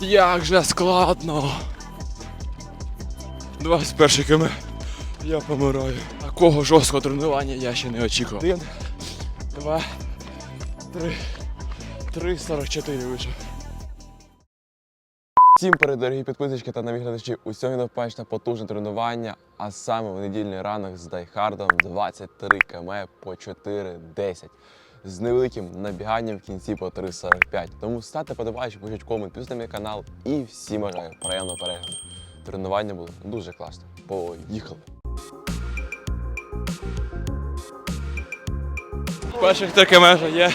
Як же складно. 21 км. Я помираю. Такого жорсткого тренування я ще не очікував. Один, два, три. Три, 44 вийшов. Всім привіт, дорогі підписчики та нові глядачі. У сьогодні потужне тренування, а саме в недільний ранок з дайхардом 23 км по 4.10 з невеликим набіганням в кінці по 3.45. Тому ставте подобаючи, пишіть комент, на мій канал і всім бажаю приємного перегляду. Тренування було дуже класно. Поїхали! Перших 3 км є.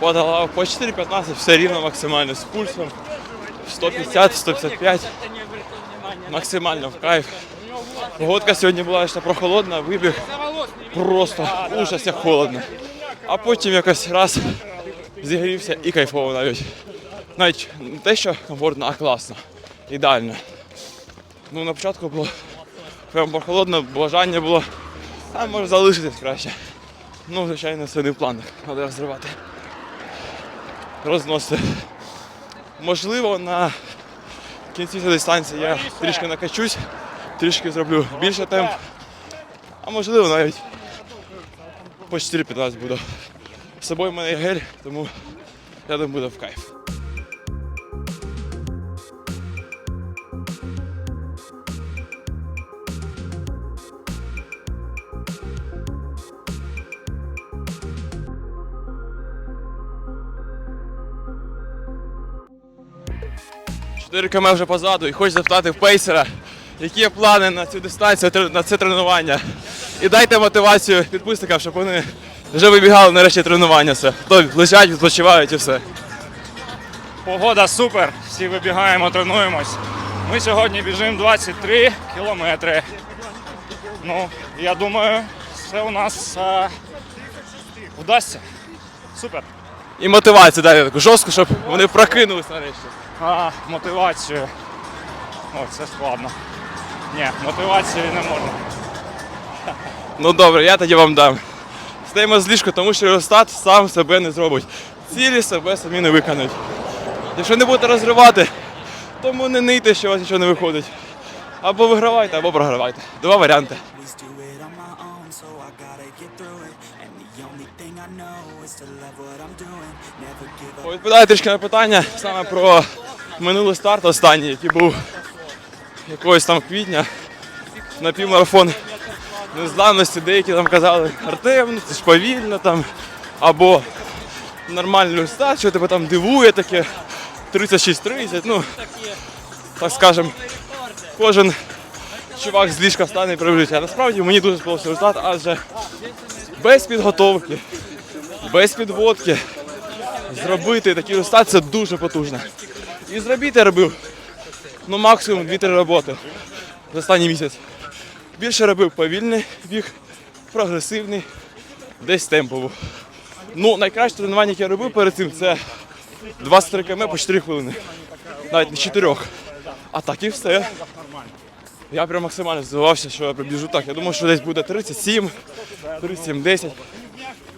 Подолав по 4.15, все рівно максимально з пульсом. 150-155. Максимально в кайф. Погодка сьогодні була ще прохолодна, вибіг просто ужас як холодно. А потім якось раз зігрівся і кайфово навіть. Навіть не те, що комфортно, а класно. Ідеально. Ну на початку було прям прохолодно, бажання було, а може залишитись краще. Ну, звичайно, це не в планах. Треба розривати. Розносити. Можливо, на кінці цієї дистанції я трішки накачусь, трішки зроблю більше темп. А можливо навіть по 4-15 буду. З собою в мене гель, тому я думаю, буде в кайф. Чотири км вже позаду і хочу запитати в пейсера, які є плани на цю дистанцію, на це тренування. І дайте мотивацію підписникам, щоб вони вже вибігали нарешті тренування. Все. То лежать, відпочивають і все. Погода супер, всі вибігаємо, тренуємось. Ми сьогодні біжимо 23 кілометри. Ну, я думаю, це у нас е, вдасться. Супер. І мотивацію дайте таку жорстку, щоб вони прокинулись нарешті. А мотивацію. О, це складно. Ні, мотивації не можна. Ну добре, я тоді вам дам. Стаємо з ліжка, тому що Ростат сам себе не зробить. Цілі себе самі не виконають. Якщо не будете розривати, тому не нийте, що у вас нічого не виходить. Або вигравайте, або програвайте. Два варіанти. Відповідаю трішки на питання саме про минулий старт останній, який був якогось там квітня на півмарафон незламності. Деякі там казали, Артем, ну це ж повільно там, або нормальний старт, що тебе там дивує таке 36-30, ну так скажем, кожен чувак з ліжка стане і прибіжить. А насправді мені дуже сподобався результат, адже без підготовки, без підводки зробити такий результат це дуже потужно. І зробити я робив ну максимум 2-3 роботи за останній місяць. Більше робив повільний біг, прогресивний, десь темпово. Ну, найкраще тренування, яке я робив перед цим, це 23 км по 4 хвилини. Навіть не 4. А так і все. Я прям максимально здивувався, що я прибіжу так. Я думав, що десь буде 37, 37, 10.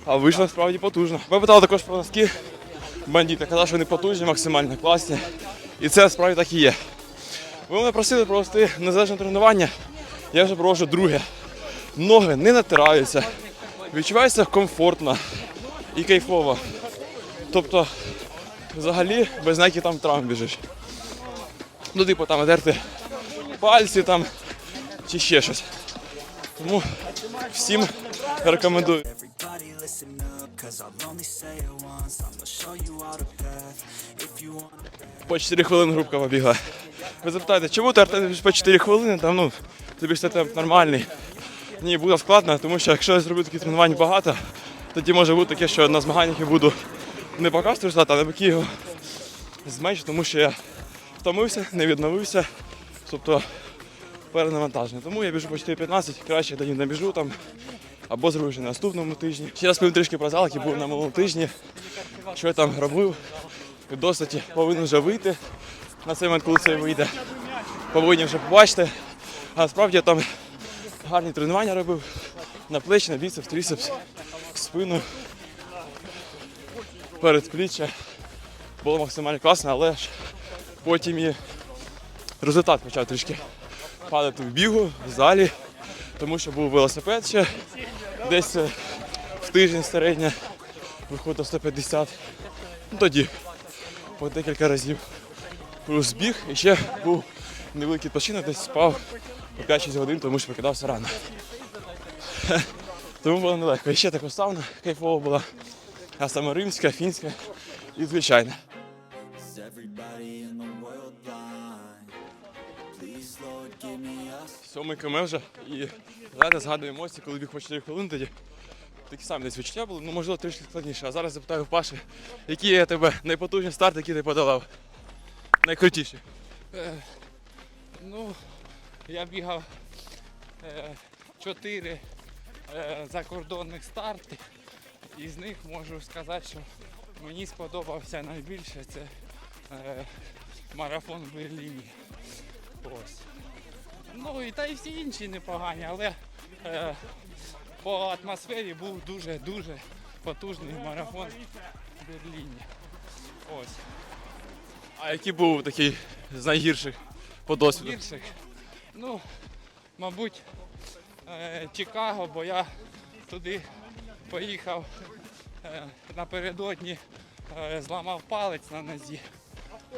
А вийшло справді потужно. Ви питали також про носки бандити. Казав, що вони потужні, максимально класні. І це справді так і є. Ви мене просили провести незалежне тренування. Я вже проводжу друге. Ноги не натираються. Відчувається комфортно і кайфово. Тобто, взагалі, без ніяких там травм біжиш. Ну, типу, там дерти пальці там чи ще щось. Тому всім рекомендую. По 4 хвилини групка побігла. Ви запитаєте, чому ти Артем, по 4 хвилини? Там, ну, тобі ж темп нормальний. Ні, буде складно, тому що якщо я зроблю такі тренувань багато, тоді може бути таке, що на змаганнях я буду не показувати результат, а навпаки його зменшу, тому що я втомився, не відновився, тобто перенавантажений. Тому я біжу по 4.15, краще тоді не біжу там, або зроблю вже на наступному тижні. Ще раз повім трішки про зал, який був на минулому тижні, що я там робив. Досить повинен вже вийти на цей момент, коли це вийде. Повинні вже побачити. А насправді я там гарні тренування робив на плечі, на біцепс, тріцепс, спину, передпліччя. Було максимально класно, але ж Потім і результат почав трішки падати в бігу, в залі, тому що був велосипед ще десь е, в тиждень середня, виходило 150. Ну, тоді по декілька разів. Плюс біг і ще був невеликий відпочинок, десь спав по 5-6 годин, тому що прокидався рано. Тому було нелегко. І ще така сауна кайфова була, а саме римська, фінська і звичайна. Сьомий км вже. І знаєте, згадую емоції, коли біг по 4 хвилини тоді. Такі самі десь відчуття були, ну можливо трішки складніше. А зараз запитаю Паші, які є тебе найпотужні старти, які ти подолав. Найкрутіші. Ну, я бігав е, чотири е, закордонних старти. Із них можу сказати, що мені сподобався найбільше це е, марафон в Берліні. Ось. Ну і та й всі інші непогані, але е, по атмосфері був дуже-дуже потужний марафон в Берліні. Ось. А який був такий з найгірших по досвіду? гірших. Ну, мабуть, е, Чикаго, бо я туди поїхав е, напередодні, е, зламав палець на нозі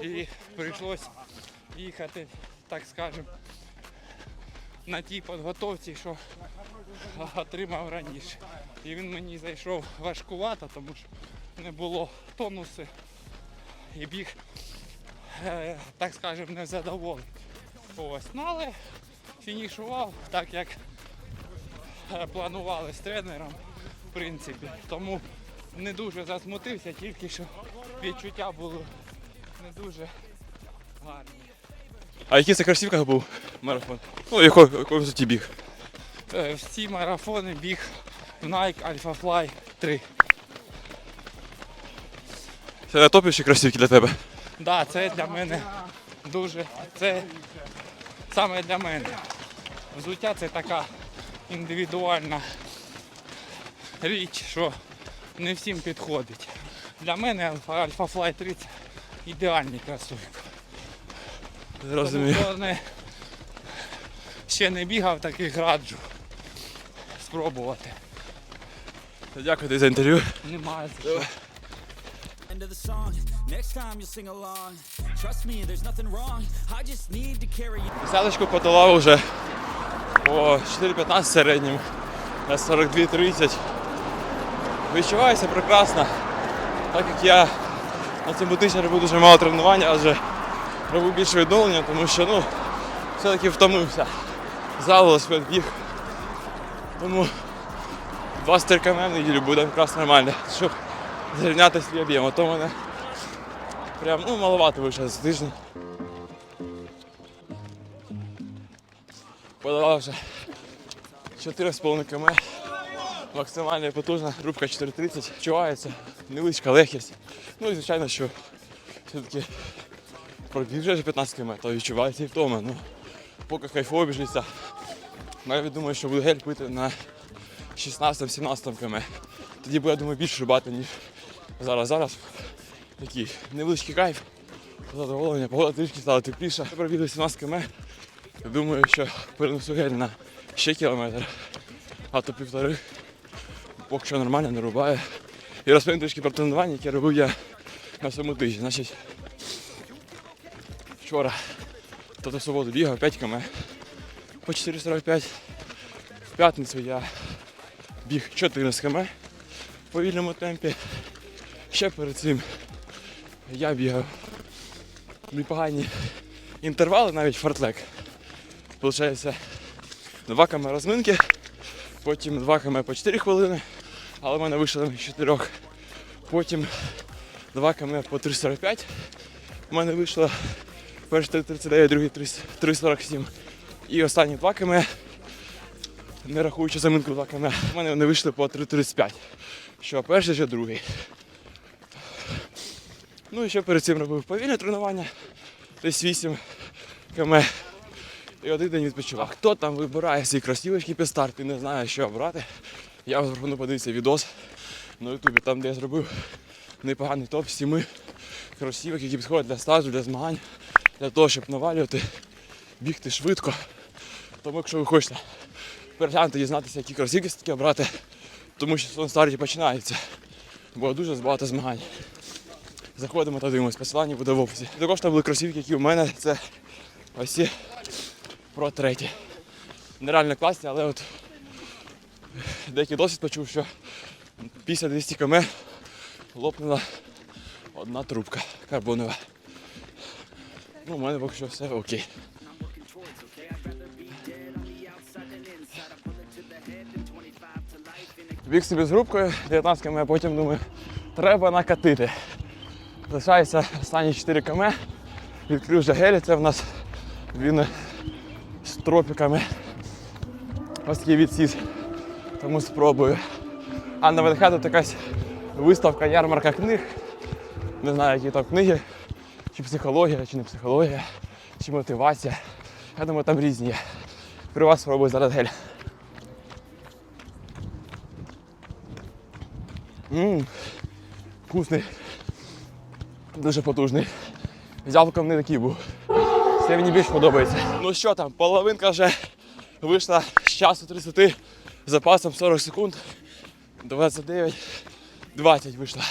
і прийшлось їхати, так скажемо, на тій підготовці, що отримав раніше. І він мені зайшов важкувато, тому що не було тонуси і біг, так скажемо, незадоволений. Ось. Ну але фінішував так, як е, планували з тренером, в принципі. Тому не дуже засмутився, тільки що відчуття було не дуже гарні. А який це кросівках був марафон? Ну, якої висоті біг? Е, Всі марафони біг в Nike Alpha Fly 3. Це найтопіші кросівки для тебе. Да, це для мене дуже. Це саме для мене. Взуття це така індивідуальна річ, що не всім підходить. Для мене Alpha, Fly 3 це ідеальний кросівки. Розумію. Тому хто не, ще не бігав, таких раджу спробувати. Дякую тобі за інтерв'ю. Немає за що. Десяточку подолав вже по 4.15 середньому на 42.30. Відчуваюся прекрасно, так як я на цьому тижні робив дуже мало тренування, адже робив більше відновлення, тому що ну, все-таки втомився. Зал, велосипед біг. Тому 23 км в неділю буде якраз нормально, щоб зрівняти свій об'єм. А то мене прям ну, маловато вийшло за тиждень. Подавав вже 4,5 км. Максимально потужна, рубка 4,30. Відчувається, невеличка легкість. Ну і звичайно, що все-таки пробіжиш 15 км, то відчувається і втома. Ну, поки кайфово біжиться. Навіть думаю, що буду гель пити на 16-17 км. Тоді буде, я думаю, більше рубати, ніж зараз. Зараз такий невеличкий кайф, задоволення, погода трішки стала тепліша. Пробігли 17 км. Думаю, що перенесу гель на ще кілометр, а то півтори. Поки що нормально не рубає. І розповім трішки про тренування, яке робив я на цьому тижні. Значить, вчора, тобто в суботу бігав 5 км по 4,45. В п'ятницю я біг 14 км в повільному темпі. Ще перед цим я бігав непогані інтервали, навіть фортлек. Получається 2 км розминки, потім 2 км по 4 хвилини, але в мене вийшло з 4. Потім 2 км по 3,45. У мене вийшло перший 3,39, другий 3,47. І останні 2 км, не рахуючи заминку 2 км, у мене вони вийшли по 3,35. Що перший, що другий. Ну і ще перед цим робив повільне тренування, десь 8 км. І один день відпочивав. А хто там вибирає свої кросівочки під старт і не знає, що брати, я вам пропоную подивитися відос на ютубі, там де я зробив непоганий топ 7 кросівок, які підходять для стажу, для змагань, для того, щоб навалювати, бігти швидко. Тому якщо ви хочете переглянути, дізнатися, які кросівки таке обрати, тому що сезон старті починається. Бо дуже багато змагань. Заходимо та дивимося, посилання буде в описі. Також там були кросівки, які у мене це ось ці про треті. Нереально класні, але от деякий досвід почув, що після 200 км лопнула одна трубка карбонова. Ну, у мене поки що все окей. Біг собі з групкою 19 км, а потім думаю, треба накатити. Лишається останні 4 км. Відкрив вже гелі, це в нас він з тропіками. Ось такий відсіс. Тому спробую. А на ВДХ тут якась виставка, ярмарка книг. Не знаю, які там книги, чи психологія, чи не психологія, чи мотивація. Я думаю, там різні є. При вас спробую зараз гель. Ммм, вкусний. Дуже потужний. Яблуком не такий був. Це мені більш подобається. Ну що там, половинка вже вийшла з часу 30 запасом 40 секунд. 29, 20 вийшла.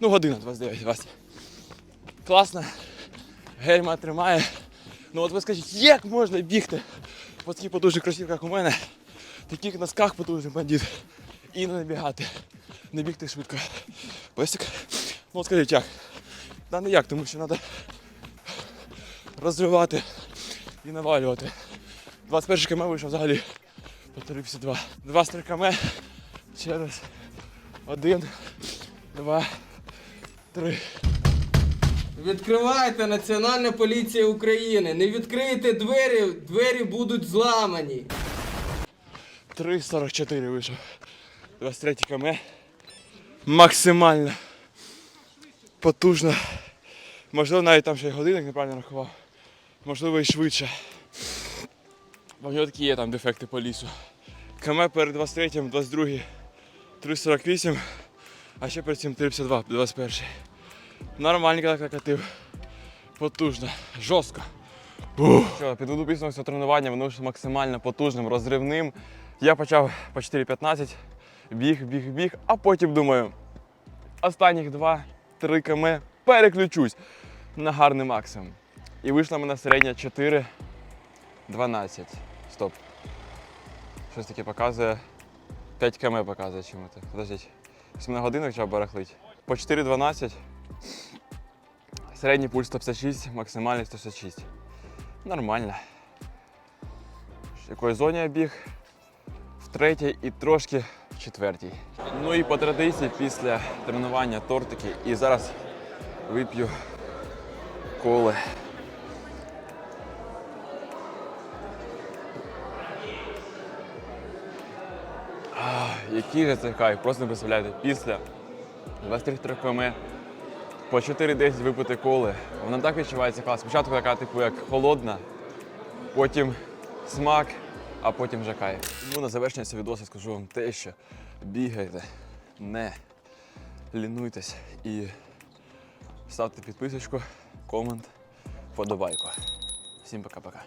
Ну, година 29, 20. Класно. Гельма тримає. Ну от ви скажіть, як можна бігти по таких потужних кросівках у мене, таких носках потужних бандит, і не бігати, не бігти швидко. Песик. Ну от скажіть як? Та не як, тому що треба розривати і навалювати. 21 км вийшов взагалі по 3,52. 23 км через один, два, три. Відкривайте Національна поліція України. Не відкриєте двері, двері будуть зламані. 3,44 вийшов. 23 км. Максимально потужно. Можливо, навіть там ще й годинник неправильно рахував. Можливо, і швидше. Бо в нього такі є там дефекти по лісу. КМ перед 23, 22, 3,48, а ще перед цим 3,52, 21. Нормальненько так накатив. Потужно, жорстко. Що, підведу цього тренування, воно ж максимально потужним, розривним. Я почав по 4.15, біг, біг, біг, а потім думаю, останніх 2-3 км переключусь на гарний максимум. І вийшла мене середня 4.12. Стоп. Щось таке показує. 5 км показує чому-то. Подождіть. Ось мене годинник треба барахлить. По 4.12. Середній пульс 156, максимальний 166. Нормально. В якої зоні я біг? В третій і трошки в четвертій. Ну і по традиції після тренування тортики. І зараз вип'ю коли. Ах, Який же це кайф, просто не представляєте. Після 23 км по 4-10 випити коли. Вона так відчувається клас. Спочатку така, типу, як холодна, потім смак, а потім вже кайф. Тому на завершення цього відео скажу вам те, що бігайте, не лінуйтесь і ставте підписочку, комент, подобайку. Всім пока-пока.